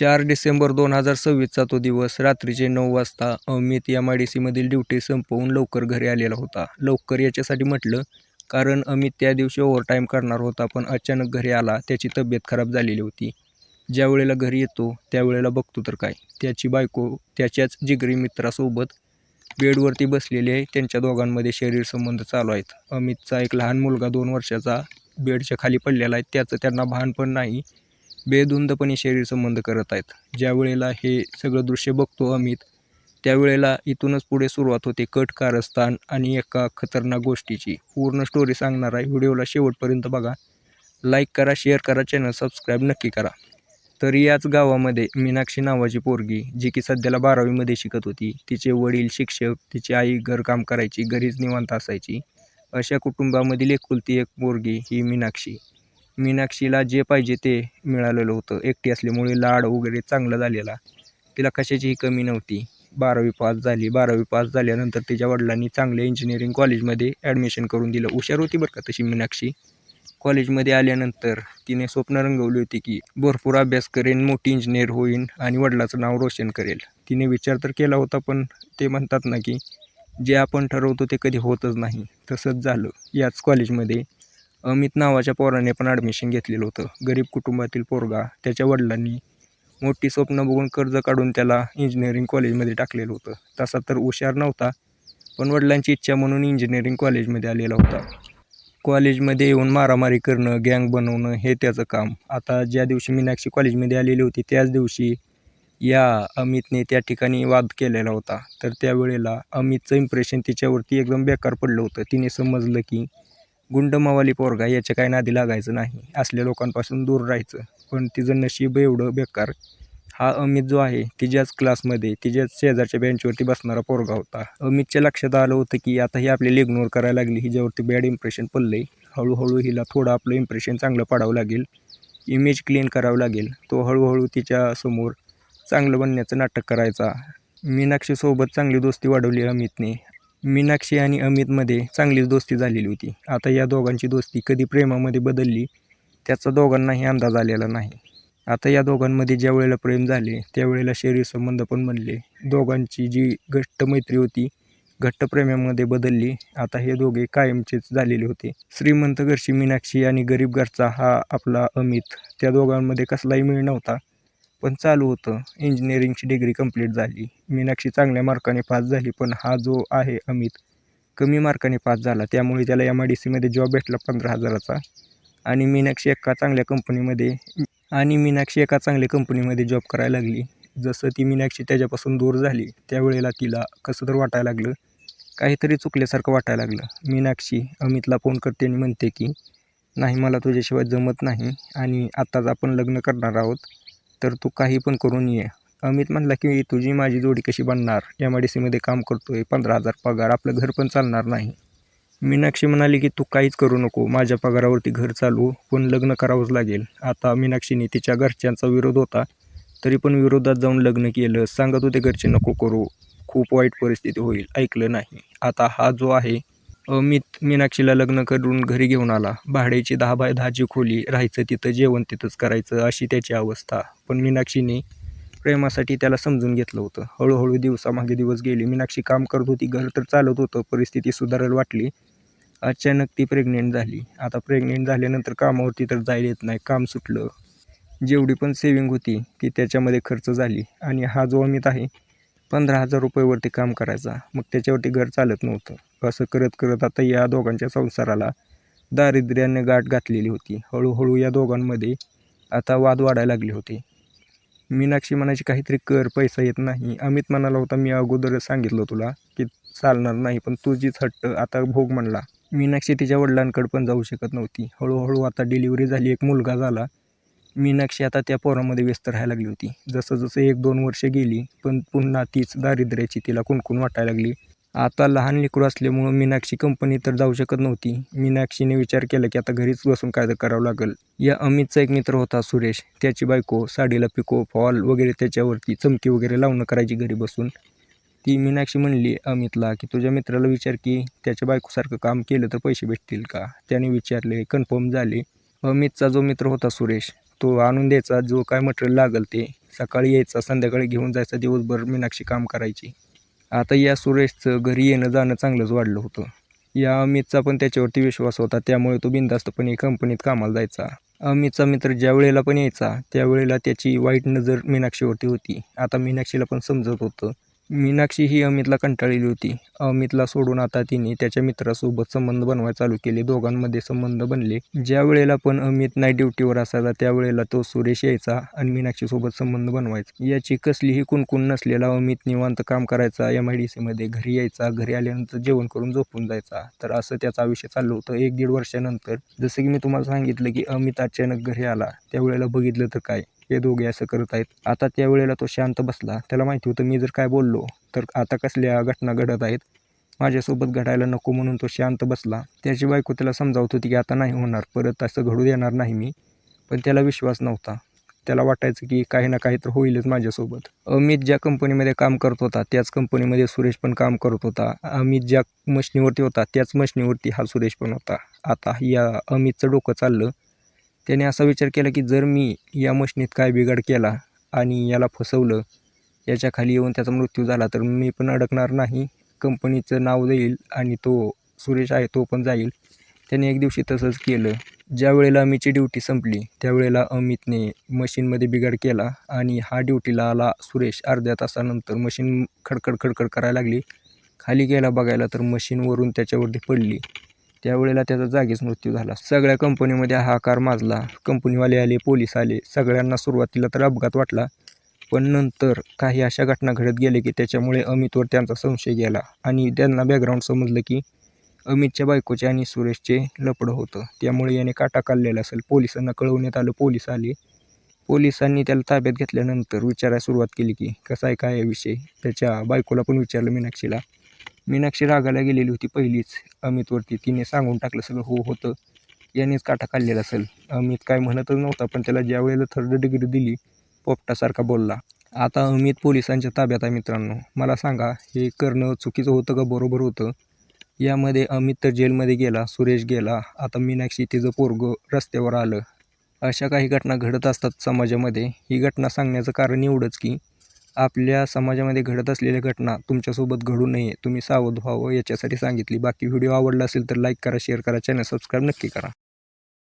चार डिसेंबर दोन हजार सव्वीसचा तो दिवस रात्रीचे नऊ वाजता अमित एम आय डी सीमधील ड्युटी संपवून लवकर घरी आलेला होता. लवकर याच्यासाठी म्हटलं कारण अमित त्या दिवशी ओव्हरटाईम करणार होता पण अचानक घरी आला त्याची तब्येत खराब झालेली होती. ज्या वेळेला घरी येतो त्यावेळेला बघतो तर काय. त्याची बायको त्याच्याच जिगरी मित्रासोबत बेडवरती बसलेली आहे. त्यांच्या दोघांमध्ये शरीर संबंध चालू आहेत. अमितचा एक लहान मुलगा दोन वर्षाचा बेडच्या खाली पडलेला आहे. त्याचं त्यांना भान पण नाही. बेधुंदपणे शरीर संबंध करत आहेत. ज्या वेळेला हे सगळं दृश्य बघतो अमित त्यावेळेला इथूनच पुढे सुरुवात होते कट कारस्थान आणि एका खतरनाक गोष्टीची. पूर्ण स्टोरी सांगणार आहे. व्हिडिओला शेवटपर्यंत बघा. लाईक करा शेअर करा चॅनल सबस्क्राईब नक्की करा. तर याच गावामध्ये मीनाक्षी नावाची पोरगी जी की सध्याला बारावीमध्ये शिकत होती तिचे वडील शिक्षक तिची आई घरकाम करायची घरीच निवांत असायची. अशा कुटुंबामधील एकुलती एक पोरगी ही मीनाक्षी. मीनाक्षीला जे पाहिजे ते मिळालेलं होतं. एकटी असल्यामुळे लाड वगैरे चांगला झालेला. तिला कशाचीही कमी नव्हती. बारावी पास झाली. बारावी पास झाल्यानंतर तिच्या वडिलांनी चांगल्या इंजिनिअरिंग कॉलेजमध्ये ॲडमिशन करून दिलं. हुशार होती बरं का तशी मीनाक्षी. कॉलेजमध्ये आल्यानंतर तिने स्वप्न रंगवली होती की भरपूर अभ्यास करेन मोठी इंजिनियर होईन आणि वडिलाचं नाव रोशन करेल. तिने विचार तर केला होता पण ते म्हणतात ना की जे आपण ठरवतो ते कधी होतच नाही. तसंच झालं. याच कॉलेजमध्ये अमित नावाच्या पोराने पण ॲडमिशन घेतलेलं होतं. गरीब कुटुंबातील पोरगा त्याच्या वडिलांनी मोठी स्वप्न बघून कर्ज काढून त्याला इंजिनिअरिंग कॉलेजमध्ये टाकलेलं होतं. तसा तर हुशार नव्हता पण वडिलांची इच्छा म्हणून इंजिनिअरिंग कॉलेजमध्ये आलेला होता. कॉलेजमध्ये येऊन मारामारी करणं गँग बनवणं हे त्याचं काम. आता ज्या दिवशी मीनाक्षी कॉलेजमध्ये आलेली होती त्याच दिवशी या अमितने त्या ठिकाणी वाद केलेला होता. तर त्यावेळेला अमितचं इम्प्रेशन तिच्यावरती एकदम बेकार पडलं होतं. तिने समजलं की गुंडमावाली पोरगा याच्या काय नादी लागायचं नाही. असल्या लोकांपासून दूर राहायचं. पण तिचं नशीब एवढं बेकार. हा अमित जो आहे तिच्याच क्लासमध्ये तिच्याच शेजारच्या बेंचवरती बसणारा पोरगा होता. अमितच्या लक्षात आलं होतं की आता ही आपल्याला इग्नोर करायला लागली. हिच्यावरती बॅड इम्प्रेशन पडलं आहे हळूहळू हिला थोडं आपलं इम्प्रेशन चांगलं पाडावं लागेल. इमेज क्लीन करावं लागेल. तो हळूहळू तिच्यासमोर चांगलं बनण्याचं नाटक करायचा. मीनाक्षीसोबत चांगली दोस्ती वाढवली अमितने. मीनाक्षी आणि अमितमध्ये चांगलीच दोस्ती झालेली होती. आता या दोघांची दोस्ती कधी प्रेमामध्ये बदलली त्याचा दोघांनाही अंदाज आलेला नाही. आता या दोघांमध्ये ज्या वेळेला प्रेम झाले त्यावेळेला शरीर संबंध पण बनले. दोघांची जी घट्ट मैत्री होती घट्ट प्रेमामध्ये बदलली आता हे दोघे कायमचेच झालेले होते. श्रीमंत घरची मीनाक्षी आणि गरीब घरचा हा आपला अमित त्या दोघांमध्ये कसलाही मेळ नव्हता. पण चालू होतं. इंजिनिअरिंगची डिग्री कंप्लीट झाली. मीनाक्षी चांगल्या मार्काने पास झाली पण हा जो आहे अमित कमी मार्काने पास झाला. त्यामुळे त्याला एम आय डी सीमध्ये जॉब भेटला पंधरा हजाराचा. आणि मीनाक्षी एका चांगल्या कंपनीमध्ये आणि मीनाक्षी एका चांगल्या कंपनीमध्ये जॉब करायला लागली. जसं ती मीनाक्षी त्याच्यापासून दूर झाली त्यावेळेला तिला कसं तर वाटायला लागलं. काहीतरी चुकल्यासारखं वाटायला लागलं. मीनाक्षी अमितला फोन करते आणि म्हणते की नाही मला तुझ्याशिवाय जमत नाही आणि आत्ताच आपण लग्न करणार आहोत. तर तू काही पण करून ये. अमित म्हणला की तुझी माझी जोडी कशी बनणार? एम आय डी सीमध्ये काम करतो आहे पंधरा हजार पगार आपलं घर पण चालणार नाही. मीनाक्षी म्हणाली की तू काहीच करू नको माझ्या पगारावरती घर चालू पण लग्न करावंच लागेल. आता मीनाक्षीने तिच्या घरच्यांचा विरोध होता तरी पण विरोधात जाऊन लग्न केलं. सांगत होते घरचे नको करू खूप वाईट परिस्थिती होईल ऐकलं नाही. आता हा जो आहे अमित मीनाक्षीला लग्न करून घरी घेऊन आला. भाड्याची दहा बाय दहाची खोली राहायचं तिथं जेवण तिथंच करायचं अशी त्याची अवस्था. पण मीनाक्षीने प्रेमासाठी त्याला समजून घेतलं होतं. हळूहळू दिवसामागे दिवस गेले. मीनाक्षी काम करत होती घर तर चालत होतं परिस्थिती सुधारायला वाटली. अचानक ती प्रेग्नेंट झाली. आता प्रेग्नेंट झाल्यानंतर कामावरती तर जायला येत नाही. काम सुटलं. जेवढी पण सेविंग होती ती त्याच्यामध्ये खर्च झाली. आणि हा जो अमित आहे पंधरा हजार रुपयेवरती काम करायचा. मग त्याच्यावरती घर चालत नव्हतं. असं करत करत आता या दोघांच्या संसाराला दारिद्र्याने गाठ घातलेली होती. हळूहळू या दोघांमध्ये आता वाद वाढायला लागले होते. मीनाक्षी म्हणायची काहीतरी कर पैसा येत नाही. अमित म्हणाला होता मी अगोदरच सांगितलं तुला की चालणार नाही पण तुझीच हट्ट आता भोग म्हणला मीनाक्षी तिच्या वडिलांकडे पण जाऊ शकत नव्हती. हळूहळू आता डिलिव्हरी झाली एक मुलगा झाला. मीनाक्षी आता त्या पोरामध्ये व्यस्त राहायला लागली होती. जसं जसं एक दोन वर्ष गेली पण पुन्हा तीच दारिद्र्याची तिला कुणकुण वाटायला लागली. आता लहान लेकरू असल्यामुळं मीनाक्षी कंपनी तर जाऊ शकत नव्हती. मीनाक्षीने विचार केला की आता घरीच बसून काय तर करावं लागेल. या अमितचा एक मित्र होता सुरेश. त्याची बायको साडीला पिको फॉल वगैरे त्याच्यावरती चमकी वगैरे लावणं करायची घरी बसून. ती मीनाक्षी म्हणली अमितला की तुझ्या मित्राला विचार की त्याच्या बायकोसारखं काम केलं तर पैसे भेटतील का? त्याने विचारले कन्फर्म झाले. अमितचा जो मित्र होता सुरेश तो आणून द्यायचा जो काय मटेरियल लागेल ते. सकाळी यायचा संध्याकाळी घेऊन जायचा दिवसभर मीनाक्षी काम करायची. आता या सुरेशचं घरी येणं जाणं चांगलंच वाढलं होतं. या अमितचा पण त्याच्यावरती विश्वास होता त्यामुळे तो बिनधास्तपणे कंपनीत कामाला जायचा. अमितचा मित्र ज्या वेळेला पण यायचा त्यावेळेला त्याची वाईट नजर मीनाक्षीवरती होती. आता मीनाक्षीला पण समजत होतं. मीनाक्षी ही अमितला कंटाळलेली होती. अमितला सोडून आता तिने त्याच्या मित्रासोबत संबंध बनवायला चालू केले. दोघांमध्ये संबंध बनले. ज्या वेळेला पण अमित नाईट ड्युटीवर असायचा त्यावेळेला तो सुरेश यायचा आणि मीनाक्षीसोबत संबंध बनवायचा. याची कसलीही कुणकुण नसलेला अमित निवांत काम करायचा एम आय डी सीमध्ये घरी यायचा घरी आल्यानंतर जेवण करून झोपून जायचा. तर असं त्याचं आयुष्य चाललं होतं. एक दीड वर्षानंतर जसं की मी तुम्हाला सांगितलं की अमित अचानक घरी आला. त्यावेळेला बघितलं तर काय? हे दोघे असं करत आहेत. आता त्यावेळेला तो शांत बसला. त्याला माहिती होतं मी जर काय बोललो तर आता कसल्या घटना घडत आहेत? माझ्यासोबत घडायला नको म्हणून तो शांत बसला. त्याची बायको त्याला समजावत होती की आता नाही होणार परत असं घडू देणार नाही मी. पण त्याला विश्वास नव्हता. त्याला वाटायचं की काही ना काही तर होईलच माझ्यासोबत. अमित ज्या कंपनीमध्ये काम करत होता त्याच कंपनीमध्ये सुरेश पण काम करत होता. अमित ज्या मशनीवरती होता त्याच मशनीवरती हा सुरेश पण होता. आता या अमितचं डोकं चाललं. त्याने असा विचार केला की जर मी या मशनीत काय बिघाड केला आणि याला फसवलं याच्या खाली येऊन त्याचा मृत्यू झाला तर मी पण अडकणार नाही. कंपनीचं नाव जाईल आणि तो सुरेश आहे तो पण जाईल. त्याने एक दिवशी तसंच केलं. ज्या वेळेला अमितची ड्युटी संपली त्यावेळेला अमितने मशीनमध्ये बिघाड केला आणि हा ड्युटीला आला सुरेश अर्ध्या तासानंतर. मशीन खडखड खडखड करायला लागली. खाली गेला बघायला तर मशीनवरून त्याच्यावरती पडली. त्यावेळेला त्याचा जागीच मृत्यू झाला. सगळ्या कंपनीमध्ये हाकार माजला. कंपनीवाले आले पोलीस आले. सगळ्यांना सुरुवातीला तर अपघात वाटला पण नंतर काही अशा घटना घडत गेले की त्याच्यामुळे अमितवर त्यांचा संशय गेला आणि त्यांना बॅकग्राऊंड समजलं की अमितच्या बायकोचे आणि सुरेशचे लपडं होतं. त्यामुळे याने काटा काढलेला असेल. पोलिसांना कळवण्यात आलं पोलीस आले. पोलिसांनी त्याला ताब्यात घेतल्यानंतर विचारायला सुरुवात केली की कसा आहे काय विषय? त्याच्या बायकोला पण विचारलं मीनाक्षीला. मीनाक्षी रागाला गेलेली होती पहिलीच. अमितवरती तिने सांगून टाकलं सगळं हो होतं. यानेच काटा काढलेला असेल. अमित काय म्हणतच नव्हता पण त्याला ज्या वेळेला थर्ड डिग्री दिली पोपटासारखा बोलला. आता अमित पोलिसांच्या ताब्यात आहे मित्रांनो. मला सांगा हे करणं चुकीचं होतं का बरोबर होतं? यामध्ये अमित तर जेलमध्ये गेला सुरेश गेला. आता मीनाक्षी तिचं पोरगं रस्त्यावर आलं. अशा काही घटना घडत असतात समाजामध्ये. ही घटना सांगण्याचं कारण एवढंच की आपल्या समाजामध्ये घडत असलेल्या घटना तुमच्यासोबत घडू नये. तुम्ही सावध व्हावं याच्यासाठी सांगितली. बाकी व्हिडिओ आवडला असेल तर लाईक करा शेअर करा चॅनल सबस्क्राईब नक्की करा.